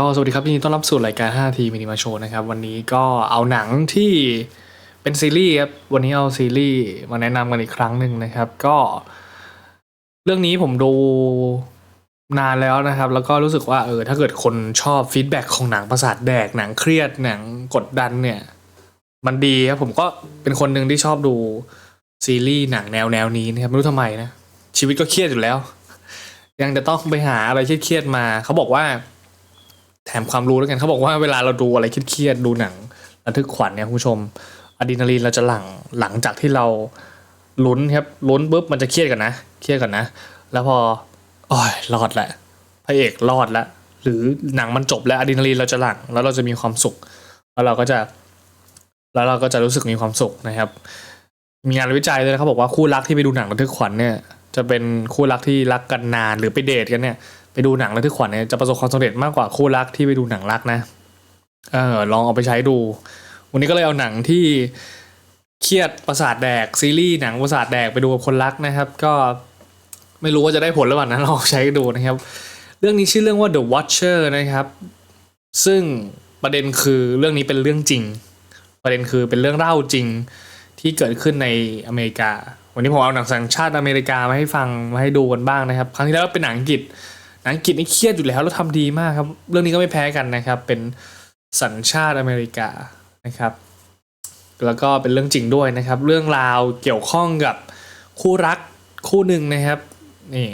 ก็สวัสดีครับยินดีต้อนรับสู่รายการ 5 ทีมินิมาโชว์นะครับ วันนี้ก็เอาหนังที่เป็นซีรีส์ครับ วันนี้เอาซีรีส์มาแนะนำกันอีกครั้งหนึ่งนะครับ ก็ เรื่องนี้ผมดูนานแล้วนะครับ แล้วก็รู้สึกว่าเออถ้าเกิดคนชอบฟีดแบ็กของหนังประสาทแดกหนังเครียดหนังกดดันเนี่ย มันดีครับผมก็เป็นคนหนึ่งที่ชอบดูซีรีส์หนังแนวแนวนี้นะครับไม่รู้ทำไมนะชีวิตก็เครียดอยู่แล้ว ยังจะต้องไปหาอะไรเครียดๆมาเขาบอกว่า แถมความรู้แล้วกันเขาบอกว่าเวลาเราดูอะไรเครียดๆดูหนังระทึกขวัญเนี่ยคุณผู้ชมอะดรีนาลีนเราจะหลั่งหลังจากที่เราลุ้นครับลุ้นปุ๊บมันจะเครียดกันนะ เครียดกันนะ แล้วพอโอ้ยรอดแหละพระเอกรอดแล้วหรือหนังมันจบแล้วอะดรีนาลีนเราจะหลั่งแล้วเราจะมีความสุข แล้วเราก็จะ แล้วเราก็จะรู้สึกมีความสุขนะครับ มีงานวิจัยเลยนะเขาบอกว่าคู่รักที่ไปดูหนังระทึกขวัญเนี่ยจะเป็นคู่รักที่รักกันนานหรือไปเดทกันเนี่ย ไปดูหนังระทึกขวัญเนี่ยจะประสบความสำเร็จมากกว่าคู่รักที่ไปดูหนังรักนะเออลองเอาไปใช้ดู วันนี้ก็เลยเอาหนังที่เครียดประสาทแดกซีรีส์หนังประสาทแดกไปดูกับคนรักนะครับ ก็ไม่รู้ว่าจะได้ผลหรือเปล่านะลองใช้ดูนะครับ เรื่องนี้ชื่อเรื่องว่า The Watcher นะครับ ซึ่งประเด็นคือเรื่องนี้เป็นเรื่องจริง ประเด็นคือเป็นเรื่องเล่าจริงที่เกิดขึ้นในอเมริกา วันนี้ผมเอาหนังสัญชาติอเมริกามาให้ฟังมาให้ดูกันบ้างนะครับ ครั้งที่แล้วเป็นหนังอังกฤษ อังกฤษนี่เครียดอยู่แล้วแล้วทำดีมากครับ เรื่องนี้ก็ไม่แพ้กันนะครับ เป็นสัญชาติอเมริกานะครับ แล้วก็เป็นเรื่องจริงด้วยนะครับ เรื่องราวเกี่ยวข้องกับคู่รักคู่หนึ่งนะครับนี่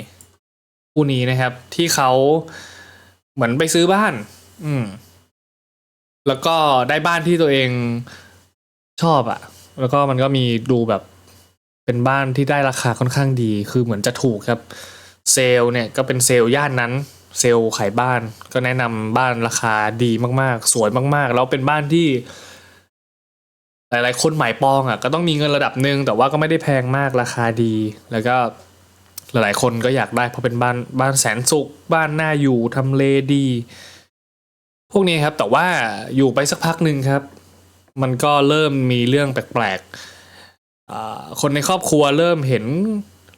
คู่นี้นะครับ ที่เขาเหมือนไปซื้อบ้าน อืม แล้วก็ได้บ้านที่ตัวเองชอบอะแล้วก็มันก็มีดูแบบเป็นบ้านที่ได้ราคาค่อนข้างดี คือเหมือนจะถูกครับ เซลล์เนี่ยก็เป็นเซลล์ย่านนั้น เซลล์ขายบ้าน ก็แนะนำบ้านราคาดีมากๆ สวยมากๆ แล้วเป็นบ้านที่ หลายๆ คนหมายปองอะก็ต้องมีเงินระดับหนึ่งแต่ว่าก็ไม่ได้แพงมากราคาดี แล้วก็หลายๆ คนก็อยากได้เพราะเป็นบ้านบ้านแสนสุข บ้านน่าอยู่ทำเลดี พวกนี้ครับแต่ว่าอยู่ไปสักพักหนึ่งครับ มันก็เริ่มมีเรื่องแปลกๆคนในครอบครัวเริ่มเห็น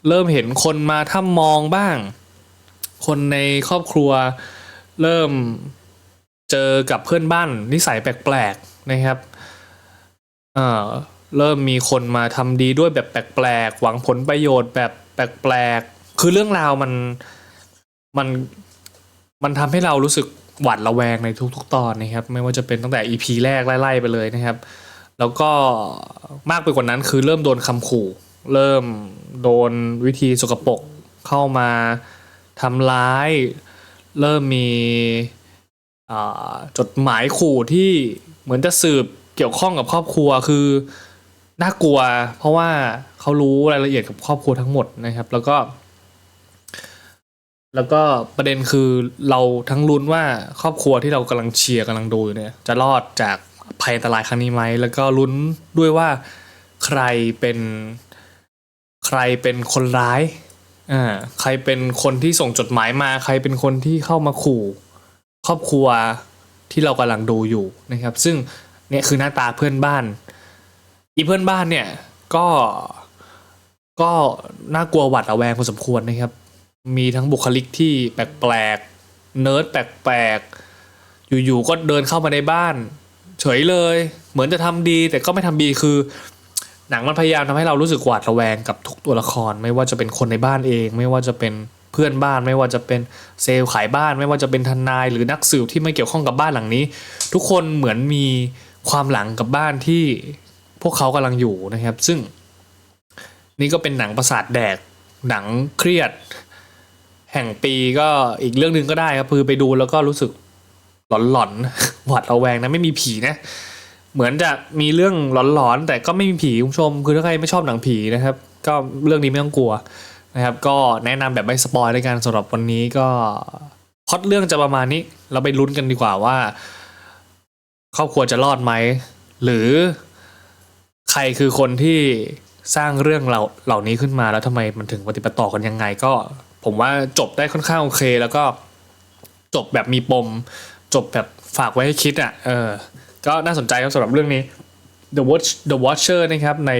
เริ่มเห็นคนมาถ้ามองบ้าง คนในครอบครัวเริ่มเจอกับเพื่อนบ้านนิสัยแปลกๆนะครับเอ่อเริ่มมีคนมาทำดีด้วยแบบแปลกๆหวังผลประโยชน์แบบแปลกๆคือเรื่องราวมันมันมันทำให้เรารู้สึกหวาดระแวงในทุก ๆ ตอนนะครับ ไม่ว่าจะเป็นตั้งแต่ EP แรกไล่ๆไปเลยนะครับ แล้วก็มากไปกว่านั้นคือเริ่มโดนคำขู่ เริ่มโดนวิธีสกปรกเข้ามาทำร้าย เริ่มมีจดหมายขู่ที่เหมือนจะสืบเกี่ยวข้องกับครอบครัวคือน่ากลัว เพราะว่าเขารู้รายละเอียดกับครอบครัวทั้งหมดนะครับ แล้วก็ แล้วก็ประเด็นคือเราทั้งลุ้นว่าครอบครัวที่เรากำลังเชียร์กำลังดูอยู่เนี่ย จะรอดจากภัยอันตรายครั้งนี้ไหมแล้วก็ลุ้นด้วยว่าใครเป็น ใครเป็นคนร้ายอ่าใครเป็นคนที่ส่งจดหมายมา ใครเป็นคนที่เข้ามาขู่ ครอบครัวที่เรากำลังดูอยู่นะครับ ซึ่งเนี่ยคือหน้าตาเพื่อนบ้าน อีเพื่อนบ้านเนี่ยก็ก็น่ากลัวหวาดระแวงพอสมควรนะครับ มีทั้งบุคลิกที่แปลกๆเนิร์ดแปลกๆอยู่ๆก็เดินเข้ามาในบ้าน เฉยเลย เหมือนจะทำดีแต่ก็ไม่ทำดีคือ หนังมันพยายามทำให้เรารู้สึกหวาดระแวงกับทุกตัวละคร ไม่ว่าจะเป็นคนในบ้านเอง ไม่ว่าจะเป็นเพื่อนบ้าน ไม่ว่าจะเป็นเซลล์ขายบ้าน ไม่ว่าจะเป็นทนาย หรือนักสืบที่ไม่เกี่ยวข้องกับบ้านหลังนี้ ทุกคนเหมือนมีความหลังกับบ้านที่พวกเขากำลังอยู่นะครับ ซึ่ง นี่ก็เป็นหนังประสาทแดกหนังเครียด แห่งปีก็อีกเรื่องหนึ่งก็ได้ครับคือไปดูแล้วก็รู้สึกหลอนๆหวาดระแวงนะไม่มีผีนะ เหมือนจะมีเรื่องหลอนๆ แต่ก็ไม่มีผีคุณผู้ชม คือถ้าใครไม่ชอบหนังผีนะครับ ก็เรื่องนี้ไม่ต้องกลัวนะครับ ก็แนะนำแบบไม่สปอยด้วยกันสำหรับวันนี้ก็พอดเรื่องจะประมาณนี้ เราไปลุ้นกันดีกว่าว่า ครอบครัวจะรอดไหม หรือใครคือคนที่สร้างเรื่องเหล่าเหล่านี้ขึ้นมาแล้วทำไมมันถึงปฏิปต่อกันยังไง ก็ ผมว่าจบได้ค่อนข้างโอเค แล้วก็จบแบบมีปม จบแบบฝากไว้ให้คิดอะ เออ ก็น่าสนใจครับสำหรับเรื่องนี้ The Watch The Watcher นะครับใน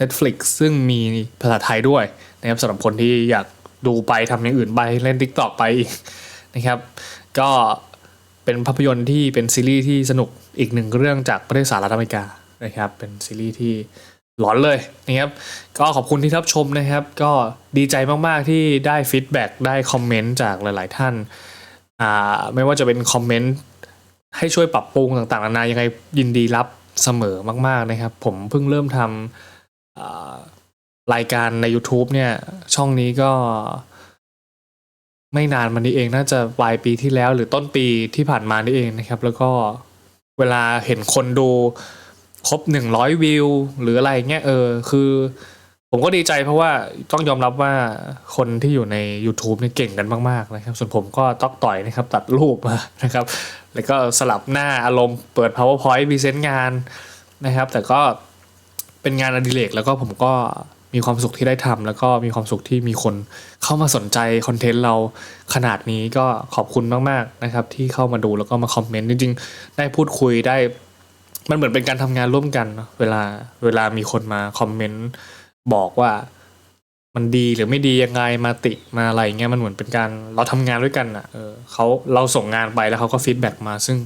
Netflix ซึ่งมีภาษาไทยด้วยนะครับสำหรับคนที่อยากดูไปทำอย่างอื่นไปเล่น TikTok ไปอีกนะครับ ก็เป็นภาพยนตร์ที่เป็นซีรีส์ที่สนุกอีกหนึ่งเรื่องจากประเทศสหรัฐอเมริกานะครับ เป็นซีรีส์ที่หลอนเลยนะครับ ก็ขอบคุณที่รับชมนะครับ ก็ดีใจมากๆที่ได้ฟีดแบ็กได้คอมเมนต์จากหลาย ๆ ท่านอ่าไม่ว่าจะเป็นคอมเมนต์ ให้ช่วยปรับปรุงต่างๆนานายังไงยินดีรับเสมอมาก ๆนะครับ ผมเพิ่งเริ่มทำรายการใน YouTube เนี่ย ช่องนี้ก็ไม่นานมานี้เองน่าจะปลายปีที่แล้วหรือต้นปีที่ผ่านมานี่เองนะครับ แล้วก็เวลาเห็นคนดูครบหนึ่งร้อยวิว หรืออะไรเงี้ยเออ คือ ผมก็ดีใจเพราะว่าต้องยอมรับว่าคนที่อยู่ใน YouTube เนี่ยเก่งกันมากๆนะครับ ส่วนผมก็ตอกต่อยนะครับ ตัดรูปมานะครับ แล้วก็สลับหน้าอารมณ์เปิด powerpoint พรีเซนต์งานนะครับ แต่ก็เป็นงานอดิเรกแล้วก็ผมก็มีความสุขที่ได้ทำแล้วก็มีความสุขที่มีคนเข้ามาสนใจคอนเทนต์เราขนาดนี้ก็ขอบคุณมากๆนะครับ ที่เข้ามาดูแล้วก็มาคอมเมนต์จริงๆ ได้พูดคุยได้ มันเหมือนเป็นการทำงานร่วมกันเวลาเวลามีคนมาคอมเมนต์ บอกว่ามันดีหรือไม่ดียังไงมาติมาอะไรเงี้ยมันเหมือนเป็นการเราทำงานด้วยกันอะเออเขาเราส่งงานไปแล้วเขาก็ฟีดแบ็กมา ซึ่ง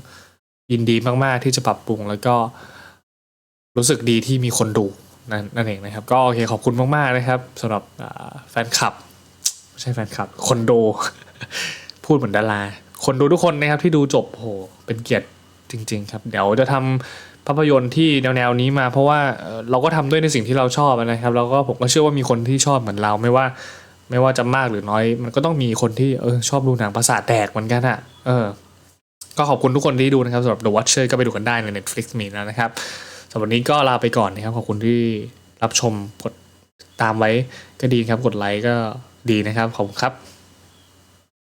ยินดีมาก ๆ ที่จะปรับปรุงแล้วก็รู้สึกดีที่มีคนดูนั่นนั่นเองนะครับ ก็โอเคขอบคุณมาก ๆ นะครับสำหรับแฟนคลับไม่ใช่แฟนคลับ คนดู พูดเหมือนดาราคนดูทุกคนนะครับที่ดูจบโหเป็นเกียรติ จริง ๆ ครับ เดี๋ยวจะทำภาพยนตร์ที่แนวๆนี้มาเพราะว่าเราก็ทำด้วยในสิ่งที่เราชอบนะครับแล้วก็ผมก็เชื่อว่ามีคนที่ชอบเหมือนเราไม่ว่า ไม่ว่าจะมากหรือน้อย มันก็ต้องมีคนที่เออชอบดูหนังประสาทแตกเหมือนกันอะเออ ก็ขอบคุณทุกคนที่ดูนะครับสำหรับ The Watcher ก็ไปดูกันได้ใน Netflix มีแล้วนะครับสำหรับวันนี้ก็ลาไปก่อนนะครับขอบคุณที่รับชมกดตามไว้ก็ดีครับกดไลค์ก็ดีนะครับขอบคุณครับ